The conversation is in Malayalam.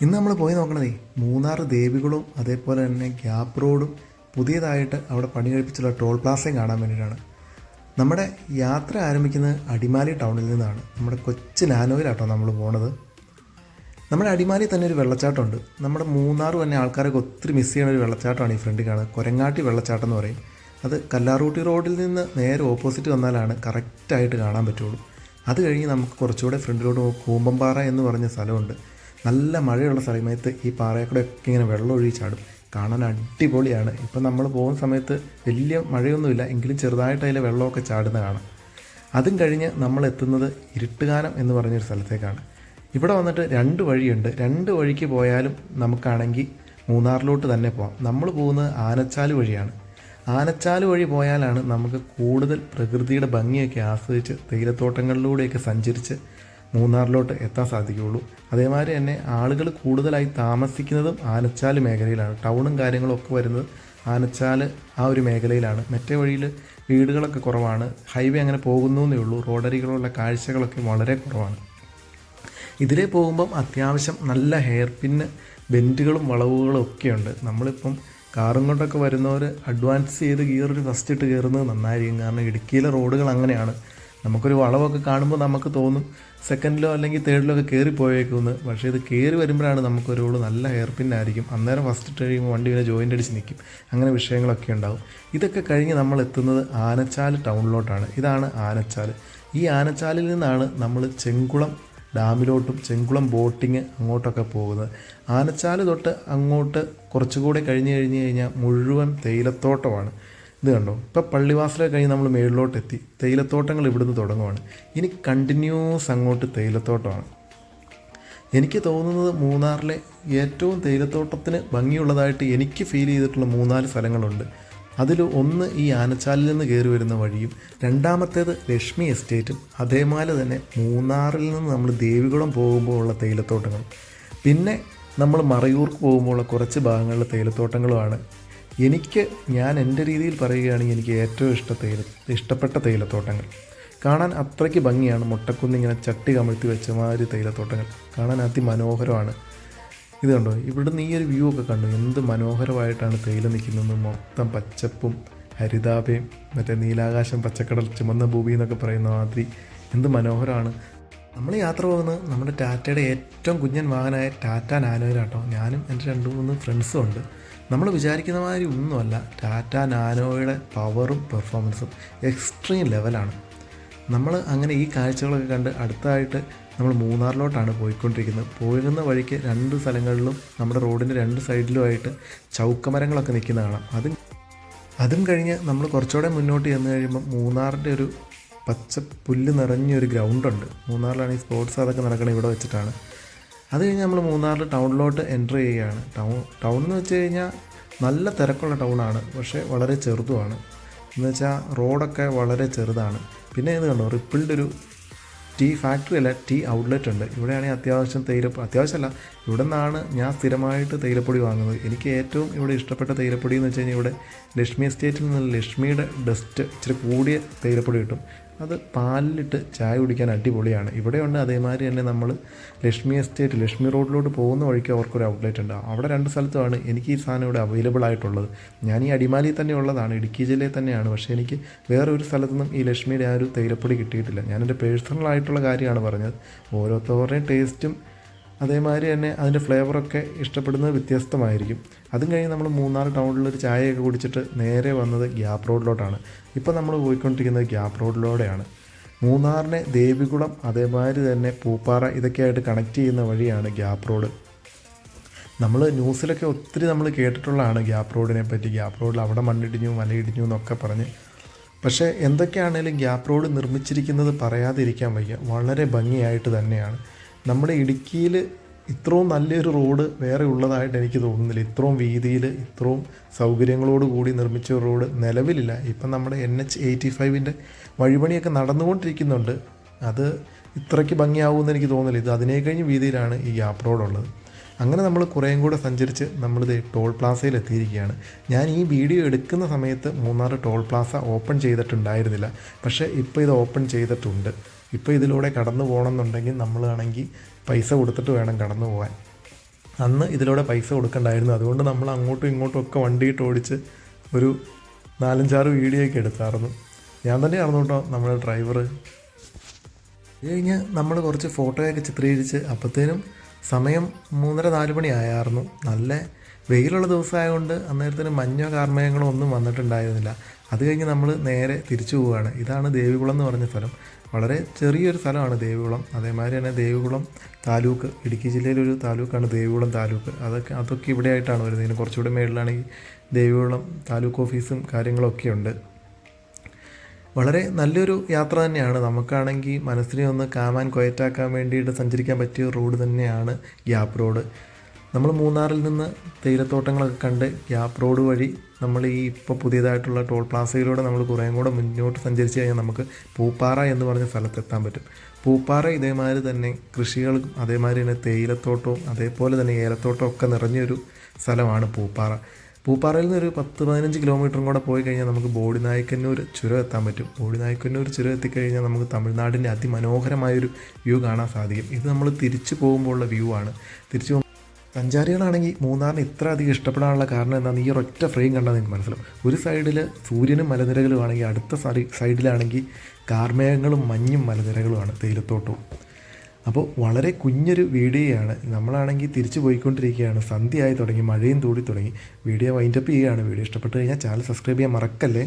ഇന്ന് നമ്മൾ പോയി നോക്കണതേ മൂന്നാർ ദേവികളും അതേപോലെ തന്നെ ഗ്യാപ്പ് റോഡും പുതിയതായിട്ട് അവിടെ പണി കഴിപ്പിച്ചുള്ള ടോൾ പ്ലാസയും കാണാൻ വേണ്ടിയിട്ടാണ്. നമ്മുടെ യാത്ര ആരംഭിക്കുന്നത് അടിമാലി ടൗണിൽ നിന്നാണ്. നമ്മുടെ കൊച്ചു നാനോയിലാട്ടോ നമ്മൾ പോണത്. നമ്മുടെ അടിമാലി തന്നെ ഒരു വെള്ളച്ചാട്ടമുണ്ട്. നമ്മുടെ മൂന്നാർ തന്നെ ആൾക്കാരൊക്കെ ഒത്തിരി മിസ് ചെയ്യുന്ന ഒരു വെള്ളച്ചാട്ടമാണ് ഈ ഫ്രണ്ടിൽ കാണുന്നത്. കൊരങ്ങാട്ടി വെള്ളച്ചാട്ടം എന്ന് പറയും. അത് കല്ലാറൂട്ടി റോഡിൽ നിന്ന് നേരെ ഓപ്പോസിറ്റ് വന്നാലാണ് കറക്റ്റായിട്ട് കാണാൻ പറ്റുള്ളൂ. അത് കഴിഞ്ഞ് നമുക്ക് കുറച്ചുകൂടെ ഫ്രണ്ടിലോട്ട് കൂമ്പമ്പാറ എന്ന് പറഞ്ഞ സ്ഥലമുണ്ട്. നല്ല മഴയുള്ള സമയത്ത് ഈ പാറയിൽ ഒക്കെ ഇങ്ങനെ വെള്ളം ഒഴുകി കാണാൻ അടിപൊളിയാണ്. ഇപ്പം നമ്മൾ പോകുന്ന സമയത്ത് വലിയ മഴയൊന്നുമില്ല. എങ്കിലും ചെറുതായിട്ട് അതിലെ വെള്ളമൊക്കെ ചാടുന്ന കാണാം. അതും കഴിഞ്ഞ് നമ്മൾ എത്തുന്നത് ഇരുട്ടുകാനം എന്ന് പറഞ്ഞൊരു സ്ഥലത്തേക്കാണ്. ഇവിടെ വന്നിട്ട് രണ്ട് വഴിയുണ്ട്. രണ്ട് വഴിക്ക് പോയാലും നമുക്കാണെങ്കിൽ മൂന്നാറിലോട്ട് തന്നെ പോകാം നമ്മൾ പോകുന്നത് ആനച്ചാൽ വഴിയാണ്. ആനച്ചാൽ വഴി പോയാലാണ് നമുക്ക് കൂടുതൽ പ്രകൃതിയുടെ ഭംഗിയൊക്കെ ആസ്വദിച്ച് തേയിലത്തോട്ടങ്ങളിലൂടെയൊക്കെ സഞ്ചരിച്ച് മൂന്നാറിലോട്ട് എത്താൻ സാധിക്കുകയുള്ളൂ. അതേമാതിരി തന്നെ ആളുകൾ കൂടുതലായി താമസിക്കുന്നതും ആനച്ചാൽ മേഖലയിലാണ്. ടൗണും കാര്യങ്ങളും ഒക്കെ വരുന്നത് ആനച്ചാൽ ആ ഒരു മേഖലയിലാണ്. മറ്റേ വഴിയിൽ വീടുകളൊക്കെ കുറവാണ്. ഹൈവേ അങ്ങനെ പോകുന്നു ഉള്ളൂ. റോഡരികളുള്ള കാഴ്ചകളൊക്കെ വളരെ കുറവാണ്. ഇതിലേ പോകുമ്പം അത്യാവശ്യം നല്ല ഹെയർ പിന്ന് ബെന്റുകളും വളവുകളും ഒക്കെയുണ്ട് നമ്മളിപ്പം കാറും കൊണ്ടൊക്കെ വരുന്നവർ അഡ്വാൻസ് ചെയ്ത് ഗിയറിൽ ഫസ്റ്റ് ഇട്ട് കയറുന്നത് നന്നായിരിക്കും. കാരണം ഇടുക്കിയിലെ റോഡുകൾ അങ്ങനെയാണ്. നമുക്കൊരു വളവൊക്കെ കാണുമ്പോൾ നമുക്ക് തോന്നും സെക്കൻഡിലോ അല്ലെങ്കിൽ തേർഡിലോ ഒക്കെ കയറി പോയേക്കുമെന്ന്. പക്ഷേ ഇത് കയറി വരുമ്പോഴാണ് നമുക്കൊരു നല്ല ഹെയർ പിന്നായിരിക്കും അന്നേരം ഫസ്റ്റ് ഇട്ട് കഴിയുമ്പോൾ വണ്ടി ഇങ്ങനെ ജോയിന്റ് അടിച്ച് നിൽക്കും. അങ്ങനെ വിഷയങ്ങളൊക്കെ ഉണ്ടാവും. ഇതൊക്കെ കഴിഞ്ഞ് നമ്മൾ എത്തുന്നത് ആനച്ചാൽ ടൗണിലോട്ടാണ്. ഇതാണ് ആനച്ചാൽ ഈ ആനച്ചാലിൽ നിന്നാണ് നമ്മൾ ചെങ്കുളം ഡാമിലോട്ടും ചെങ്കുളം ബോട്ടിങ് അങ്ങോട്ടൊക്കെ പോകുന്നത്. ആനച്ചാൽ തൊട്ട് അങ്ങോട്ട് കുറച്ചുകൂടെ കഴിഞ്ഞ് കഴിഞ്ഞ് കഴിഞ്ഞാൽ മുഴുവൻ തേയിലത്തോട്ടമാണ്. ഇത് കണ്ടോ? ഇപ്പോൾ പള്ളിവാസലൊക്കെ കഴിഞ്ഞ് നമ്മൾ മേളിലോട്ട് എത്തി തേയിലത്തോട്ടങ്ങൾ ഇവിടുന്ന് തുടങ്ങുവാണ്. ഇനി കണ്ടിന്യൂസ് അങ്ങോട്ട് തേയിലത്തോട്ടമാണ്. എനിക്ക് തോന്നുന്നത് മൂന്നാറിലെ ഏറ്റവും തേയിലത്തോട്ടത്തിന് ഭംഗിയുള്ളതായിട്ട് എനിക്ക് ഫീൽ ചെയ്തിട്ടുള്ള മൂന്നാൽ സ്ഥലങ്ങളുണ്ട്. അതിൽ ഒന്ന് ഈ ആനച്ചാലിൽ നിന്ന് കയറി വരുന്ന വഴിയും രണ്ടാമത്തേത് ലക്ഷ്മി എസ്റ്റേറ്റും അതേപോലെ തന്നെ മൂന്നാറിൽ നിന്ന് നമ്മൾ ദേവികുളം പോകുമ്പോൾ ഉള്ള തേയിലത്തോട്ടങ്ങളും. പിന്നെ നമ്മൾ മറയൂർക്ക് പോകുമ്പോഴുള്ള കുറച്ച് ഭാഗങ്ങളിലെ തേയിലത്തോട്ടങ്ങളുമാണ്. എനിക്ക് ഞാൻ എന്റെ രീതിയിൽ പറയുകയാണെങ്കിൽ എനിക്ക് ഏറ്റവും ഇഷ്ട തേയില ഇഷ്ടപ്പെട്ട തേയിലത്തോട്ടങ്ങൾ. കാണാൻ അത്രയ്ക്ക് ഭംഗിയാണ് മുട്ടക്കുന്നിങ്ങനെ ചട്ടി കമഴ്ത്തി വെച്ച മാതിരി തേയിലത്തോട്ടങ്ങൾ. കാണാൻ അതിമനോഹരമാണ്. ഇത് കണ്ടോ? ഇവിടുന്ന് ഈ ഒരു വ്യൂ ഒക്കെ കണ്ടു? എന്ത് മനോഹരമായിട്ടാണ് തേയില നിൽക്കുന്നത് മൊത്തം പച്ചപ്പും ഹരിതാപയും മറ്റേ നീലാകാശം പച്ചക്കടൽ ചുമന്ന ഭൂമി എന്നൊക്കെ പറയുന്ന മാതിരി. എന്ത് മനോഹരമാണ്. നമ്മൾ യാത്ര പോകുന്നത് നമ്മുടെ ടാറ്റയുടെ ഏറ്റവും കുഞ്ഞൻ വാഹനമായ ടാറ്റ നാനോയിലാട്ടോ. ഞാനും എന്റെ രണ്ട് മൂന്ന് ഫ്രണ്ട്സും ഉണ്ട്. നമ്മൾ വിചാരിക്കുന്ന മാതിരി ഒന്നുമല്ല. ടാറ്റ നാനോയുടെ പവറും പെർഫോമൻസും എക്സ്ട്രീം ലെവലാണ് നമ്മൾ അങ്ങനെ ഈ കാഴ്ചകളൊക്കെ കണ്ട് അടുത്തായിട്ട് നമ്മൾ മൂന്നാറിലോട്ടാണ് പോയിക്കൊണ്ടിരിക്കുന്നത്. പോയിരുന്ന വഴിക്ക് രണ്ട് സ്ഥലങ്ങളിലും നമ്മുടെ റോഡിന്റെ രണ്ട് സൈഡിലുമായിട്ട് ചൗക്കമരങ്ങളൊക്കെ നിൽക്കുന്ന കാണാം. അതും അതും കഴിഞ്ഞ് നമ്മൾ കുറച്ചുകൂടെ മുന്നോട്ട് ചെന്ന് കഴിയുമ്പോൾ മൂന്നാറിന്റെ ഒരു പച്ച പുല്ല് നിറഞ്ഞൊരു ഗ്രൗണ്ടുണ്ട് മൂന്നാറിലാണ് ഈ സ്പോർട്സ് അതൊക്കെ നടക്കുന്നത് ഇവിടെ വെച്ചിട്ടാണ്. അത് കഴിഞ്ഞ് നമ്മൾ മൂന്നാറിൽ ടൗണിലോട്ട് എന്റർ ചെയ്യുകയാണ്. ടൗൺ ടൗൺ എന്ന് വെച്ച് കഴിഞ്ഞാൽ നല്ല തിരക്കുള്ള ടൗണാണ് പക്ഷേ വളരെ ചെറുതുമാണ്. എന്ന് വെച്ചാൽ റോഡൊക്കെ വളരെ ചെറുതാണ്. പിന്നെ ഇത് കണ്ടോ റിപ്പിൾഡ് ഒരു ടീ ഫാക്ടറി അല്ല ടീ ഔട്ട്ലെറ്റ് ഉണ്ട്. ഇവിടെയാണെങ്കിൽ അത്യാവശ്യം തേയില അത്യാവശ്യമല്ല ഇവിടെ നിന്നാണ് ഞാൻ സ്ഥിരമായിട്ട് തേയിലപ്പൊടി വാങ്ങുന്നത്. എനിക്ക് ഏറ്റവും ഇവിടെ ഇഷ്ടപ്പെട്ട തേയിലപ്പൊടി എന്ന് വെച്ച് കഴിഞ്ഞാൽ ഇവിടെ ലക്ഷ്മി എസ്റ്റേറ്റിൽ നിന്ന് ലക്ഷ്മിയുടെ ഡസ്റ്റ് ഇച്ചിരി കൂടിയ തേയിലപ്പൊടി കിട്ടും. അത് പാലിലിട്ട് ചായ കുടിക്കാൻ അടിപൊളിയാണ്. ഇവിടെയുണ്ട് അതേമാതിരി തന്നെ നമ്മൾ ലക്ഷ്മി എസ്റ്റേറ്റ് ലക്ഷ്മി റോഡിലോട്ട് പോകുന്ന വഴിക്ക് അവർക്കൊരു ഔട്ട്ലെറ്റ് ഉണ്ട്. അവിടെ രണ്ട് സ്ഥലത്തുമാണ് എനിക്ക് ഈ സാധനം ഇവിടെ അവൈലബിൾ ആയിട്ടുള്ളത്. ഞാൻ ഈ അടിമാലിയിൽ തന്നെ ഉള്ളതാണ് ഇടുക്കി ജില്ലയിൽ തന്നെയാണ്. പക്ഷേ എനിക്ക് വേറെ ഒരു സ്ഥലത്തുനിന്നും ഈ ലക്ഷ്മിയുടെ ആ ഒരു തേയിലപ്പൊടി കിട്ടിയിട്ടില്ല. ഞാൻ എന്റെ പേഴ്സണൽ ആയിട്ടുള്ള കാര്യമാണ് പറഞ്ഞത്. ഓരോരുത്തരുടെയും ടേസ്റ്റും അതേമാതിരി തന്നെ അതിന്റെ ഫ്ലേവറൊക്കെ ഇഷ്ടപ്പെടുന്നത് വ്യത്യസ്തമായിരിക്കും. അതും കഴിഞ്ഞ് നമ്മൾ മൂന്നാർ ടൗണിലൊരു ചായയൊക്കെ കുടിച്ചിട്ട് നേരെ വന്നത് ഗ്യാപ്പ് റോഡിലോട്ടാണ്. ഇപ്പോൾ നമ്മൾ പോയിക്കൊണ്ടിരിക്കുന്നത് ഗ്യാപ്പ് റോഡിലൂടെയാണ്. മൂന്നാറിനെ ദേവികുളം അതേമാതിരി തന്നെ പൂപ്പാറ ഇതൊക്കെയായിട്ട് കണക്ട് ചെയ്യുന്ന വഴിയാണ് ഗ്യാപ്പ് റോഡ്. നമ്മൾ ന്യൂസിലൊക്കെ ഒത്തിരി നമ്മൾ കേട്ടിട്ടുള്ളതാണ് ഗ്യാപ്പ് റോഡിനെ പറ്റി. ഗ്യാപ്പ് റോഡിൽ അവിടെ മണ്ണിടിഞ്ഞു മലയിടിഞ്ഞു എന്നൊക്കെ പറഞ്ഞ്. പക്ഷേ എന്തൊക്കെയാണേലും ഗ്യാപ്പ് റോഡ് നിർമ്മിച്ചിരിക്കുന്നത് പറയാതിരിക്കാൻ വയ്യ. വളരെ ഭംഗിയായിട്ട് തന്നെയാണ്. നമ്മുടെ ഇടുക്കിയിൽ ഇത്രയും നല്ലൊരു റോഡ് വേറെ ഉള്ളതായിട്ട് എനിക്ക് തോന്നുന്നില്ല. ഇത്രയും വീതിയിൽ ഇത്രയും സൗകര്യങ്ങളോട് കൂടി നിർമ്മിച്ച റോഡ് നിലവിലില്ല. ഇപ്പം നമ്മുടെ എൻ എച്ച് എയ്റ്റി ഫൈവിന്റെ വഴിപണിയൊക്കെ നടന്നുകൊണ്ടിരിക്കുന്നുണ്ട്. അത് ഇത്രയ്ക്ക് ഭംഗിയാവുമെന്ന് എനിക്ക് തോന്നുന്നില്ല. ഇത് അതിനെ കഴിഞ്ഞ് വീതിയിലാണ് ഈ ഗ്യാപ്പ് റോഡുള്ളത്. അങ്ങനെ നമ്മൾ കുറേയും കൂടെ സഞ്ചരിച്ച് നമ്മളിത് ടോൾ പ്ലാസയിൽ എത്തിയിരിക്കുകയാണ്. ഞാൻ ഈ വീഡിയോ എടുക്കുന്ന സമയത്ത് മൂന്നാർ ടോൾ പ്ലാസ ഓപ്പൺ ചെയ്തിട്ടുണ്ടായിരുന്നില്ല. പക്ഷേ ഇപ്പോൾ ഇത് ഓപ്പൺ ചെയ്തിട്ടുണ്ട്. ഇപ്പോൾ ഇതിലൂടെ കടന്നു പോകണമെന്നുണ്ടെങ്കിൽ നമ്മളാണെങ്കിൽ പൈസ കൊടുത്തിട്ട് വേണം കടന്നു പോകാൻ. അന്ന് ഇതിലൂടെ പൈസ കൊടുക്കണ്ടായിരുന്നു. അതുകൊണ്ട് നമ്മൾ അങ്ങോട്ടും ഇങ്ങോട്ടും ഒക്കെ വണ്ടിയിട്ട് ഓടിച്ച് ഒരു നാലഞ്ചാറ് വീഡിയോ ഒക്കെ എടുത്തായിരുന്നു. ഞാൻ തന്നെയായിരുന്നു കേട്ടോ നമ്മുടെ ഡ്രൈവർ ഇത് കഴിഞ്ഞ് നമ്മൾ കുറച്ച് ഫോട്ടോയൊക്കെ ചിത്രീകരിച്ച് അപ്പോഴത്തേനും സമയം മൂന്നര നാല് മണി ആയായിരുന്നു. നല്ല വെയിലുള്ള ദിവസമായതുകൊണ്ട് അന്നേരത്തിന് മഞ്ഞോ കാർമേഘങ്ങളോ ഒന്നും വന്നിട്ടുണ്ടായിരുന്നില്ല. അത് കഴിഞ്ഞ് നമ്മൾ നേരെ തിരിച്ചു പോവുകയാണ്. ഇതാണ് ദേവികുളം എന്ന് പറഞ്ഞ സ്ഥലം. വളരെ ചെറിയൊരു സ്ഥലമാണ് ദേവികുളം. അതേമാതിരി തന്നെ ദേവികുളം താലൂക്ക് ഇടുക്കി ജില്ലയിലൊരു താലൂക്കാണ് ദേവികുളം താലൂക്ക്. അതൊക്കെ അതൊക്കെ ഇവിടെ ആയിട്ടാണ് വരുന്നത്. ഇതിന് കുറച്ചുകൂടി മേളിലാണെങ്കിൽ ദേവികുളം താലൂക്ക് ഓഫീസും കാര്യങ്ങളൊക്കെ ഉണ്ട്. വളരെ നല്ലൊരു യാത്ര തന്നെയാണ്. നമുക്കാണെങ്കിൽ മനസ്സിനെ ഒന്ന് കാമാൻ കൊയറ്റാക്കാൻ വേണ്ടിയിട്ട് സഞ്ചരിക്കാൻ പറ്റിയ റോഡ് തന്നെയാണ് ഗ്യാപ്പ് റോഡ്. നമ്മൾ മൂന്നാറിൽ നിന്ന് തേയിലത്തോട്ടങ്ങളൊക്കെ കണ്ട് ഗ്യാപ്പ് റോഡ് വഴി നമ്മൾ ഈ ഇപ്പോൾ പുതിയതായിട്ടുള്ള ടോൾ പ്ലാസയിലൂടെ നമ്മൾ കുറേയും കൂടെ മുന്നോട്ട് സഞ്ചരിച്ച് കഴിഞ്ഞാൽ നമുക്ക് പൂപ്പാറ എന്ന് പറഞ്ഞ സ്ഥലത്തെത്താൻ പറ്റും. പൂപ്പാറ ഇതേമാതിരി തന്നെ കൃഷികളും അതേമാതിരി തന്നെ തേയിലത്തോട്ടവും അതേപോലെ തന്നെ ഏലത്തോട്ടവും ഒക്കെ നിറഞ്ഞൊരു സ്ഥലമാണ് പൂപ്പാറ. പൂപ്പാറയിൽ നിന്ന് ഒരു പത്ത് പതിനഞ്ച് കിലോമീറ്ററും കൂടെ പോയി കഴിഞ്ഞാൽ നമുക്ക് ബോഡി നായ്ക്കന്നൂർ ചുരം എത്താൻ പറ്റും. ബോഡി നായ്ക്കന്നൂർ ചുരം എത്തിക്കഴിഞ്ഞാൽ നമുക്ക് തമിഴ്നാടിന്റെ അതിമനോഹരമായൊരു വ്യൂ കാണാൻ സാധിക്കും. ഇത് നമ്മൾ തിരിച്ചു പോകുമ്പോഴുള്ള വ്യൂ ആണ്. തിരിച്ചു സഞ്ചാരികളാണെങ്കിൽ മൂന്നാറിന് ഇത്ര അധികം ഇഷ്ടപ്പെടാനുള്ള കാരണം എന്താണെന്ന് ഈ ഒരൊറ്റ ഫ്രെയിം കണ്ടാൽ നിങ്ങൾക്ക് മനസ്സിലാവും. ഒരു സൈഡിൽ സൂര്യനും മലനിരകളും ആണെങ്കിൽ അടുത്ത സൈഡിലാണെങ്കിൽ കാർമേഘങ്ങളും മഞ്ഞും മലനിരകളുമാണ് തേയിലത്തോട്ടവും. അപ്പോൾ വളരെ കുഞ്ഞൊരു വീഡിയോയാണ്. നമ്മളാണെങ്കിൽ തിരിച്ചു പോയിക്കൊണ്ടിരിക്കുകയാണ്. സന്ധ്യയായി തുടങ്ങി മഴയും തൂടി തുടങ്ങി. വീഡിയോ വൈൻഡപ്പ് ചെയ്യുകയാണ്. വീഡിയോ ഇഷ്ടപ്പെട്ട് കഴിഞ്ഞാൽ ചാനൽ സബ്സ്ക്രൈബ് ചെയ്യാൻ മറക്കല്ലേ?